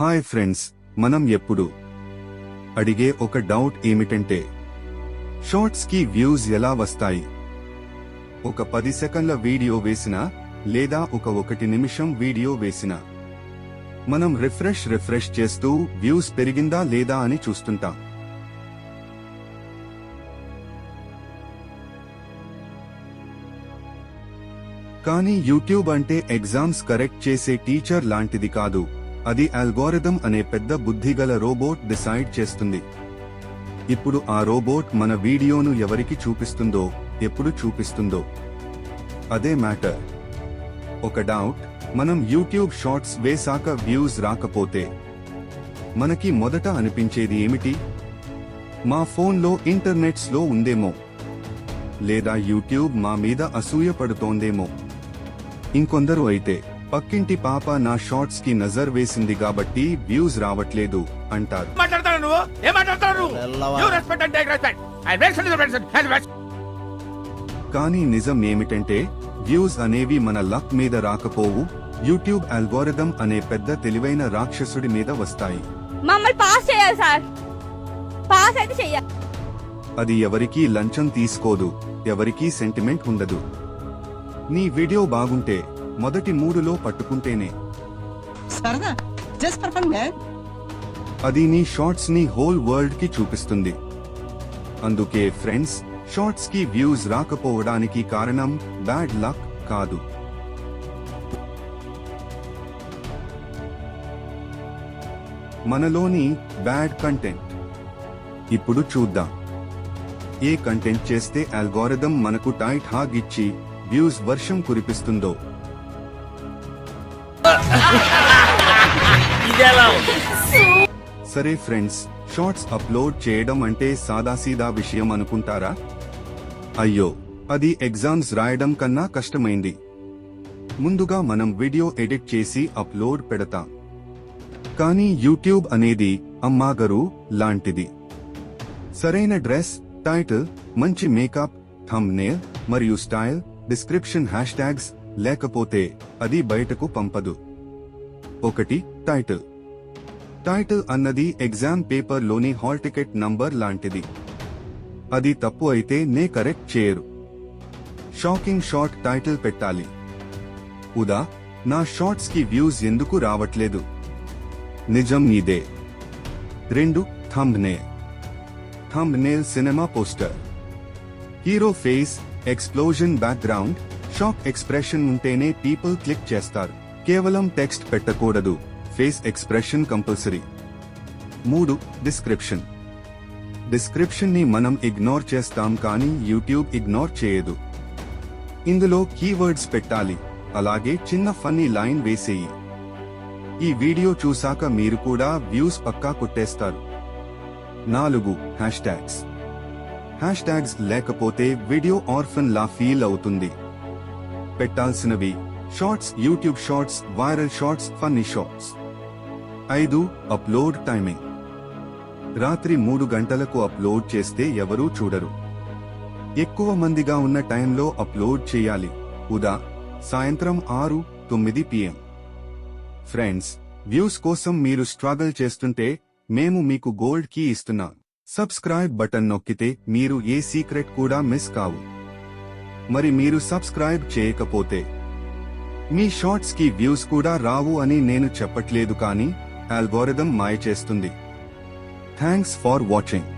Hi friends మనం ఎప్పుడు? అడిగే ఒక డౌట్ ఏమిటంటే షార్ట్స్కి వ్యూస్ ఎలా వస్తాయి? ఒక పది సెకండ్ల వీడియో వేసినా లేదా ఒక ఒకటి నిమిషం వీడియో వేసినా మనం రిఫ్రెష్ రిఫ్రెష్ చేస్తూ వ్యూస్ పెరిగిందా లేదా అని చూస్తుంటాం. కానీ యూట్యూబ్ అంటే ఎగ్జామ్స్ కరెక్ట్ చేసే టీచర్ లాంటిది కాదు. అది అల్గోరిథం అనే పెద్ద బుద్ధిగల రోబోట్ డిసైడ్ చేస్తుంది. ఇప్పుడు ఆ రోబోట్ మన వీడియోను ఎవరికి చూపిస్తుందో ఎప్పుడు చూపిస్తుందో. అదే మ్యాటర్. ఒక డౌట్ మనం యూట్యూబ్ షార్ట్స్ వేశాక వ్యూస్ రాకపోతే? మనకి మొదట అనిపించేది ఏమిటి? మా ఫోన్లో ఇంటర్నెట్స్లో ఉందేమో? లేదా యూట్యూబ్ మా మీద అసూయ పడుతోందేమో? ఇంకొందరు అయితే. పక్కింటి పాప నా షార్ట్స్కి నజర్ వేసింది కాబట్టి వ్యూస్ రావట్లేదు అంటారు. నువ్వు? ఏం రెస్పెక్ట్ రెస్పెక్ట్ ఐ రెస్పెక్ట్ కానీ నిజం ఏమిటంటే వ్యూస్ అనేవి మన లక్ మీద రాకపోవు యూట్యూబ్ అల్గోరిథం అనే పెద్ద తెలివైన రాక్షసుడి మీద వస్తాయి. మమ్మల్ని పాస్ చేయాలి సార్ పాస్ అయితే చెయ్యాలి అది ఎవరికీ లంచం తీసుకోదు ఎవరికీ సెంటిమెంట్ ఉండదు. నీ వీడియో బాగుంటే మొదటి మూడులో పట్టుకుంటేనే. సరదా జస్ట్ ఫర్ ఫన్ మ్యాన్ అది నీ షార్ట్స్ని హోల్ వరల్డ్కి చూపిస్తుంది. అందుకే ఫ్రెండ్స్ షార్ట్స్కి వ్యూస్ రాకపోవడానికి కారణం బ్యాడ్ లక్ కాదు. మనలోని బ్యాడ్ కంటెంట్. ఇప్పుడు చూద్దాం. ఏ కంటెంట్ చేస్తే అల్గోరిథం మనకు టైట్ హాగ్ ఇచ్చి వ్యూస్ వర్షం కురిపిస్తుందో. ఇదేలా సరే ఫ్రెండ్స్ షార్ట్స్ అప్లోడ్ చేయడం అంటే సాదాసీదా విషయం అనుకుంటారా? అయ్యో అది ఎగ్జామ్స్ రాయడం కన్నా కష్టమైంది. ముందుగా మనం వీడియో ఎడిట్ చేసి అప్లోడ్ పెడతాం. కానీ యూట్యూబ్ అనేది అమ్మాగరు లాంటిది. సరైన డ్రెస్ టైటిల్ మంచి మేకప్ థంబ్నేల్ మరియు స్టైల్ డిస్క్రిప్షన్ హ్యాష్ ట్యాగ్స్ లేకపోతే అది బయటకు పంపదు. ఒకటి టైటిల్ టైటిల్ అన్నది ఎగ్జామ్ పేపర్లోని హాల్ టికెట్ నంబర్ లాంటిది. అది తప్పు అయితే నే కరెక్ట్ చేయరు. షాకింగ్ షార్ట్ టైటిల్ పెట్టాలి. ఉదా నా షార్ట్స్కి వ్యూస్ ఎందుకు రావట్లేదు? నిజం ఇదే. రెండు thumbnail thumbnail cinema poster hero face explosion background shock expression ఉంటేనే పీపుల్ క్లిక్ చేస్తారు. కేవలం టెక్స్ట్ పెట్టకూడదు. ఫేస్ ఎక్స్ప్రెషన్ కంపల్సరీ మూడు డిస్క్రిప్షన్ డిస్క్రిప్షన్ని మనం ఇగ్నోర్ చేస్తాం కానీ యూట్యూబ్ ఇగ్నోర్ చేయదు. ఇందులో కీవర్డ్స్ పెట్టాలి. అలాగే చిన్న ఫన్నీ లైన్ వేసేయి. ఈ వీడియో చూశాక మీరు కూడా వ్యూస్ పక్కా కొట్టేస్తారు. నాలుగు హ్యాష్ ట్యాగ్స్ హ్యాష్ ట్యాగ్స్ లేకపోతే వీడియో ఆర్ఫన్ లా ఫీల్ అవుతుంది. పెట్టాల్సినవి shorts YouTube shorts viral shorts funny shorts ఐదు అప్లోడ్ టైమింగ్ రాత్రి మూడు గంటలకు అప్లోడ్ చేస్తే ఎవరూ చూడరు. ఎక్కువ మందిగా ఉన్న టైంలో అప్లోడ్ చేయాలి. ఉదా సాయంత్రం ఆరు తొమ్మిది పిఎం ఫ్రెండ్స్ వ్యూస్ కోసం మీరు స్ట్రగల్ చేస్తుంటే మేము మీకు గోల్డ్ కీ ఇస్తున్నాం. సబ్స్క్రైబ్ బటన్ నొక్కితే మీరు ఏ సీక్రెట్ కూడా మిస్ కావు. మరి మీరు సబ్స్క్రైబ్ చేయకపోతే మీ షార్ట్స్కి వ్యూస్ కూడా రావు అని నేను చెప్పట్లేదు కానీ అల్గోరిథం మాయ చేస్తుంది. Thanks for watching.